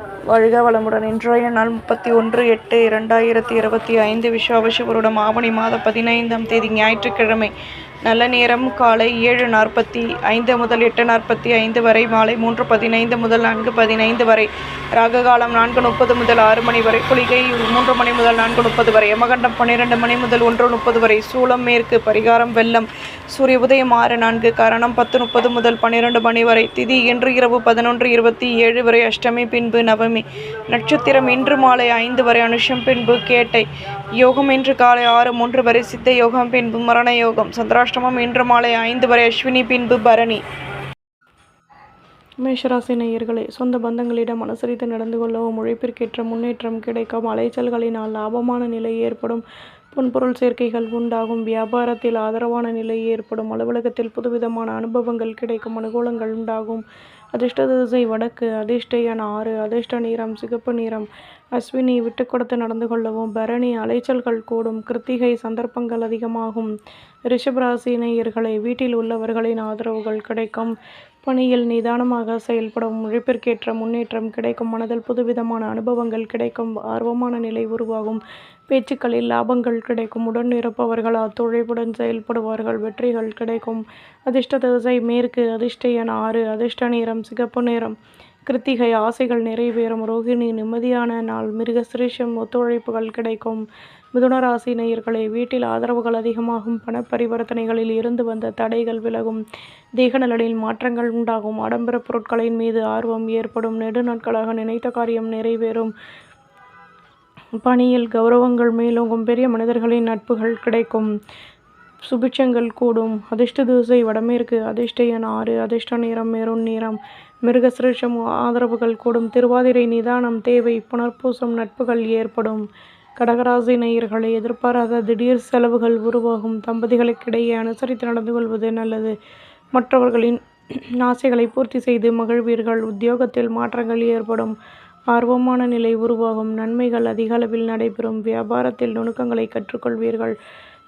Uh... வாழ்க வளமுடன். இன்றைய நாள் முப்பத்தி ஒன்று எட்டு இரண்டாயிரத்தி இருபத்தி ஐந்து விஸ்வாவசிவருடம் ஆவணி மாத பதினைந்தாம் தேதி ஞாயிற்றுக்கிழமை. நல்ல நேரம் காலை ஏழு நாற்பத்தி ஐந்து முதல் எட்டு நாற்பத்தி ஐந்து வரை மாலை மூன்று பதினைந்து முதல் நான்கு பதினைந்து வரை ராககாலம் நான்கு முப்பது முதல் ஆறு மணி வரை குளிகை மூன்று மணி முதல் நான்கு முப்பது வரை யமகண்டம் பன்னிரெண்டு மணி முதல் ஒன்று முப்பது வரை சூளம் மேற்கு பரிகாரம் வெள்ளம் சூரிய உதயம் ஆறு நான்கு கரணம் பத்து முப்பது முதல் பன்னிரெண்டு மணி வரை திதி இன்று இரவு பதினொன்று இருபத்தி ஏழு வரை அஷ்டமி பின்பு நவமி நட்சத்திரம். இன்று மாலை ஐந்து வரை அனுஷம் பின்பு கேட்டை. யோகம் இன்று காலை ஆறு மூன்று வரை சித்த யோகம் பின்பு மரண யோகம். சந்திராஷ்டமம் இன்று மாலை ஐந்து வரை அஸ்வினி பின்பு பரணி. மேஷராசி நேயர்களே சொந்த பந்தங்களிடம் அனுசரித்து நடந்து கொள்ளவும் உழைப்பிற்கேற்ற முன்னேற்றம் கிடைக்கும் அலைச்சல்களினால் லாபமான நிலை ஏற்படும். பொன்பொருள் சேர்க்கைகள் உண்டாகும். வியாபாரத்தில் ஆதரவான நிலை ஏற்படும். அலுவலகத்தில் புதுவிதமான அனுபவங்கள் கிடைக்கும். அனுகூலங்கள் உண்டாகும். அதிர்ஷ்ட திசை வடக்கு அதிர்ஷ்ட எண் ஆறு அதிர்ஷ்ட நிறம் சிகப்பு நிறம் அஸ்வினி விட்டு கொடுத்து நடந்து கொள்ளவும் பரணி அலைச்சல்கள் கூடும் கிருத்திகை சந்தர்ப்பங்கள் அதிகமாகும். ரிஷபராசி நேயர்களை வீட்டில் உள்ளவர்களின் ஆதரவுகள் கிடைக்கும். பணியில் நிதானமாக செயல்படும் உழைப்பிற்கேற்ற முன்னேற்றம் கிடைக்கும் மனதில் புதுவிதமான அனுபவங்கள் கிடைக்கும் ஆர்வமான நிலை உருவாகும் பேச்சுக்களில் லாபங்கள் கிடைக்கும் உடன் இருப்பவர்கள் அத்துழைப்புடன் செயல்படுவார்கள் வெற்றிகள் கிடைக்கும் அதிர்ஷ்ட திசை மேற்கு அதிர்ஷ்ட எண் ஆறு அதிர்ஷ்ட நிறம் சிகப்பு நிறம் கிருத்திகை ஆசைகள் நிறைவேறும். ரோகிணி நிம்மதியான நாள். மிருகசிரேஷம் ஒத்துழைப்புகள் கிடைக்கும். மிதுனராசி நேயர்களே வீட்டில் ஆதரவுகள் அதிகமாகும். பண பரிவர்த்தனைகளில் இருந்து வந்த தடைகள் விலகும். தேகநலனில் மாற்றங்கள் உண்டாகும். ஆடம்பர பொருட்களின் மீது ஆர்வம் ஏற்படும். நெடுநாட்களாக நினைத்த காரியம் நிறைவேறும். பணியில் கௌரவங்கள் மேலோங்கும். பெரிய மனிதர்களின் நட்புகள் கிடைக்கும். சுபிட்சங்கள் கூடும். அதிர்ஷ்ட திசை வடமேற்கு அதிர்ஷ்ட ஆறு அதிர்ஷ்ட நிறம் மெருண் நிறம். மிருகசிரேஷம் ஆதரவுகள் கூடும். திருவாதிரை நிதானம் தேவை புனர்பூசம் நட்புகள் ஏற்படும். கடகராசி நேயர்களை எதிர்பாராத திடீர் செலவுகள் உருவாகும். தம்பதிகளுக்கிடையே அனுசரித்து நடந்து கொள்வது நல்லது. மற்றவர்களின் ஆசைகளை பூர்த்தி செய்து மகிழ்வீர்கள். உத்தியோகத்தில் மாற்றங்கள் ஏற்படும். ஆர்வமான நிலை உருவாகும். நன்மைகள் அதிக அளவில் நடைபெறும். வியாபாரத்தில் நுணுக்கங்களை கற்றுக்கொள்வீர்கள்.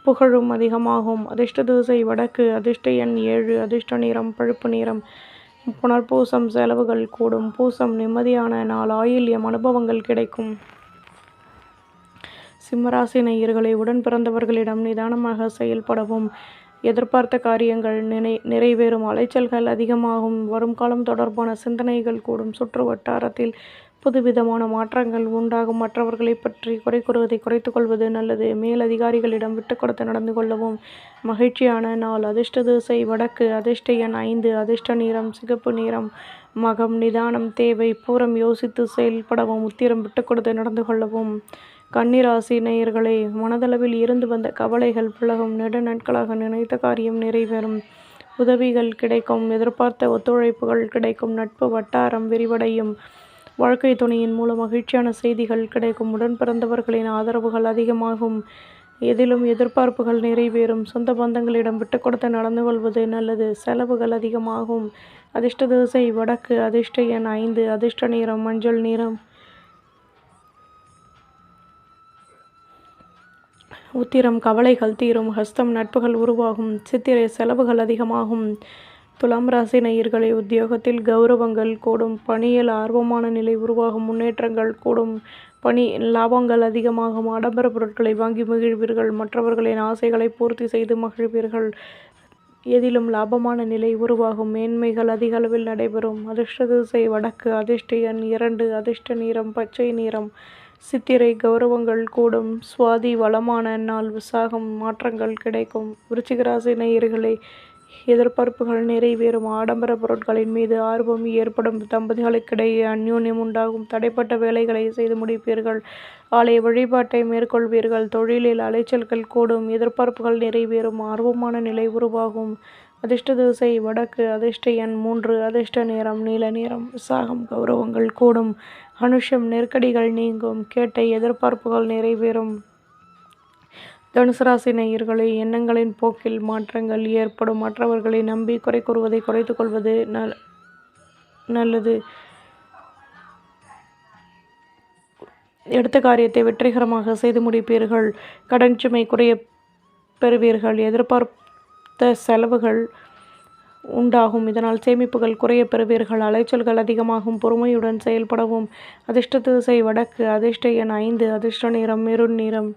புகழும் அதிகமாகும். அதிர்ஷ்ட திசை வடக்கு அதிர்ஷ்ட எண் ஏழு அதிர்ஷ்ட நிறம் பழுப்பு நிறம். புனர்பூசம் செலவுகள் கூடும். பூசம் நிம்மதியான நாள் ஆயில்யம் அனுபவங்கள் கிடைக்கும். சிம்மராசி நேயர்களை உடன் பிறந்தவர்களிடம் நிதானமாக செயல்படவும். எதிர்பார்த்த காரியங்கள் நினை நிறைவேறும். அலைச்சல்கள் அதிகமாகும். வரும் காலம் தொடர்பான சிந்தனைகள் கூடும். சுற்று வட்டாரத்தில் புதுவிதமான மாற்றங்கள் உண்டாகும். மற்றவர்களை பற்றி குறை கூறுவதை குறைத்து கொள்வது நல்லது. மேலதிகாரிகளிடம் விட்டு கொடுத்து நடந்து கொள்ளவும் மகிழ்ச்சியான நாள். அதிர்ஷ்ட திசை வடக்கு. அதிர்ஷ்ட எண் ஐந்து. அதிர்ஷ்ட நிறம் சிகப்பு நிறம். மகம் நிதானம் தேவை பூரம் யோசித்து செயல்படவும் உத்திரம் விட்டு கொடுத்து நடந்து கொள்ளவும். கன்னிராசி நேயர்களே மனதளவில் இருந்து வந்த கவலைகள் புலகம் நெடு நாட்களாக நினைத்த காரியம் நிறைவேறும். உதவிகள் கிடைக்கும். எதிர்பார்த்த ஒத்துழைப்புகள் கிடைக்கும். நட்பு வட்டாரம் விரிவடையும். வாழ்க்கை துணையின் மூலம் மகிழ்ச்சியான செய்திகள் கிடைக்கும். உடன் பிறந்தவர்களின் ஆதரவுகள் அதிகமாகும். எதிலும் எதிர்பார்ப்புகள் நிறைவேறும். சொந்த பந்தங்களிடம் விட்டு கொடுத்து நடந்து கொள்வது நல்லது. செலவுகள் அதிகமாகும். அதிர்ஷ்ட திசை வடக்கு. அதிர்ஷ்ட எண் ஐந்து. அதிர்ஷ்ட நிறம் மஞ்சள் நிறம். உத்திரம் கவலைகள் தீரும். ஹஸ்தம் நட்புகள் உருவாகும். சித்திரை செலவுகள் அதிகமாகும். துலாம் ராசி நேயர்களை உத்தியோகத்தில் கௌரவங்கள் கூடும் பணியில் ஆர்வமான நிலை உருவாகும் முன்னேற்றங்கள் கூடும் பணி லாபங்கள் அதிகமாகும் ஆடம்பர பொருட்களை வாங்கி மகிழ்வீர்கள் மற்றவர்களின் ஆசைகளை பூர்த்தி செய்து மகிழ்வீர்கள். எதிலும் லாபமான நிலை உருவாகும் மேன்மைகள் அதிக அளவில் நடைபெறும். அதிர்ஷ்ட திசை வடக்கு அதிர்ஷ்ட எண் இரண்டு அதிர்ஷ்ட நீரம் பச்சை நிறம். சித்திரை கௌரவங்கள் கூடும் சுவாதி வளமான நாள் விசாகம் மாற்றங்கள் கிடைக்கும். விருச்சிகராசி நேயர்களே எதிர்பார்ப்புகள் நிறைவேறும். ஆடம்பர பொருட்களின் மீது ஆர்வம் ஏற்படும். தம்பதிகளுக்கிடையே அந்யோன்யம் உண்டாகும். தடைப்பட்ட வேலைகளை செய்து முடிப்பீர்கள். ஆலய வழிபாட்டை மேற்கொள்வீர்கள். தொழிலில் அலைச்சல்கள் கூடும். எதிர்பார்ப்புகள் நிறைவேறும். ஆர்வமான நிலை உருவாகும். அதிர்ஷ்ட திசை வடக்கு. அதிர்ஷ்ட எண் மூன்று. அதிர்ஷ்ட நேரம் நீல நிறம் உற்சாகம் கௌரவங்கள் கூடும். அனுஷம் நெருக்கடிகள் நீங்கும். கேட்ட எதிர்பார்ப்புகள் நிறைவேறும். தனுசு ராசி நேயர்களே எண்ணங்களின் போக்கில் மாற்றங்கள் ஏற்படும். மற்றவர்களை நம்பி குறை கூறுவதை குறைத்து கொள்வது நல் நல்லது. எடுத்த காரியத்தை வெற்றிகரமாக செய்து முடிப்பீர்கள். கடன் சுமை குறைய பெறுவீர்கள். எதிர்பார்த்த செலவுகள் உண்டாகும். இதனால் சேமிப்புகள் குறையப் பெறுவீர்கள். அலைச்சல்கள் அதிகமாகும். பொறுமையுடன் செயல்படவும். அதிர்ஷ்ட திசை வடக்கு. அதிர்ஷ்ட எண் ஐந்து. அதிர்ஷ்ட நிறம் மெருண் நிறம்.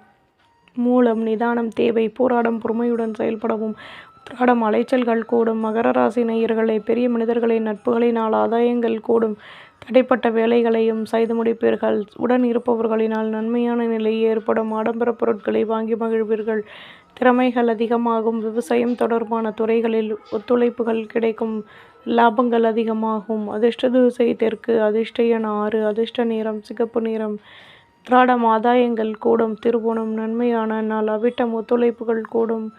மூலம் நிதானம் தேவை போராடம் பொறுமையுடன் செயல்படவும். உத்திராடம் அலைச்சல்கள் கூடும். மகர ராசி நேயர்களை பெரிய மனிதர்களின் நட்புகளினால் ஆதாயங்கள் கூடும். தடைப்பட்ட வேலைகளையும் செய்து முடிப்பீர்கள். உடன் இருப்பவர்களினால் நன்மையான நிலை ஏற்படும். ஆடம்பர பொருட்களை வாங்கி மகிழ்வீர்கள். திறமைகள் அதிகமாகும். விவசாயம் தொடர்பான துறைகளில் ஒத்துழைப்புகள் கிடைக்கும். லாபங்கள் அதிகமாகும். அதிர்ஷ்ட திசை தெற்கு அதிர்ஷ்ட எண் ஆறு அதிர்ஷ்ட நிறம் சிகப்பு நிறம். திராடம் ஆதாயங்கள் கூடும் திருவோணம் நன்மையான நாள் அவிட்டம் ஒத்துழைப்புகள் கூடும்.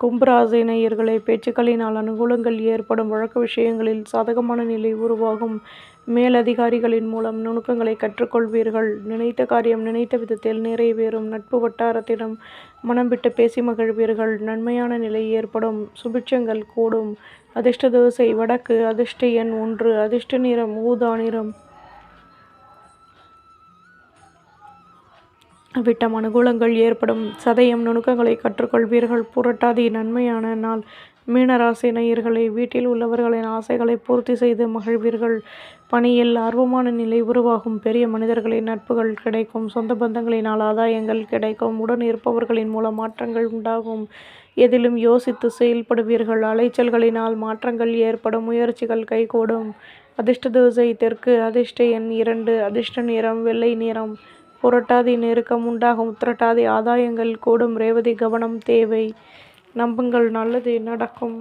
கும்பராசி நேயர்களை பேச்சுக்களினால் அனுகூலங்கள் ஏற்படும் வழக்கு விஷயங்களில் சாதகமான நிலை உருவாகும். மேலதிகாரிகளின் மூலம் நுணுக்கங்களை கற்றுக்கொள்வீர்கள். நினைத்த காரியம் நினைத்த விதத்தில் நிறைவேறும். நட்பு வட்டாரத்திடம் மனம் விட்டு பேசி மகிழ்வீர்கள். நன்மையான நிலை ஏற்படும். சுபிட்சங்கள் கூடும். அதிர்ஷ்ட தோசை வடக்கு அதிர்ஷ்ட எண் ஒன்று அதிர்ஷ்ட நிறம் ஊதா நிறம். விட்டம் அனுகூலங்கள் ஏற்படும். சதயம் நுணுக்கங்களை கற்றுக்கொள்வீர்கள். புரட்டாதி நன்மையான நாள். மீனராசி நேயர்களை வீட்டில் உள்ளவர்களின் ஆசைகளை பூர்த்தி செய்து மகிழ்வீர்கள். பணியில் ஆர்வமான நிலை உருவாகும். பெரிய மனிதர்களின் நட்புகள் கிடைக்கும். சொந்த பந்தங்களினால் ஆதாயங்கள் கிடைக்கும். உடன் இருப்பவர்களின் மூலம் மாற்றங்கள் உண்டாகும். எதிலும் யோசித்து செயல்படுவீர்கள். அலைச்சல்களினால் மாற்றங்கள் ஏற்படும். முயற்சிகள் கைகூடும். அதிர்ஷ்ட தோசை தெற்கு. அதிர்ஷ்ட எண் இரண்டு. அதிர்ஷ்ட நிறம் வெள்ளை நிறம். புரட்டாதி நெருக்கம் உண்டாகும். உத்திரட்டாதி ஆதாயங்கள் கூடும். ரேவதி கவனம் தேவை. நம்புங்கள். நல்லது நடக்கும்.